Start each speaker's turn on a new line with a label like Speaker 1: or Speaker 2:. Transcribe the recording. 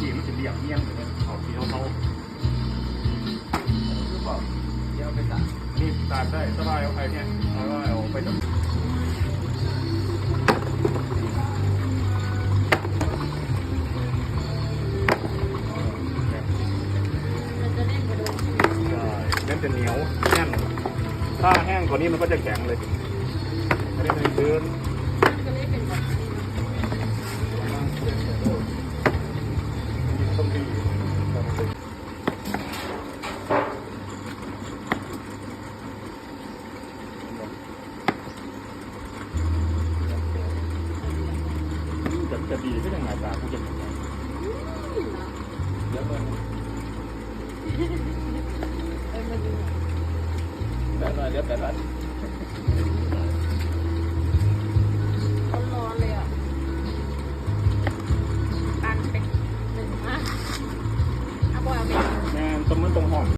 Speaker 1: ทีมันจะเรียบเงี้ยงเลยเอาสีเทา
Speaker 2: คือบอกเดี๋ยวเอาไปตัด
Speaker 1: นี่ตากได้สบายเอาไปเนี่ยเอาไว้เอาไปจับ
Speaker 3: มันจะเล่นกระโดด
Speaker 1: ใช่เล่นจะเหนียวแน่นถ้าแห้งกว่านี้มันก็จะแข็งเลยอันนี้มันชื้น จะดีก็ยังไงตาผู้ยังไง
Speaker 2: เดี๋ยวเบิ่ง
Speaker 3: เออมันดู
Speaker 2: แปดร้อยเดี๋ยวแปดร้อย
Speaker 3: ร้อนเลยอะตันเป็นหนึ่งมากเอาบอยเอาไป
Speaker 1: แม่ตรงมันตรงห้อง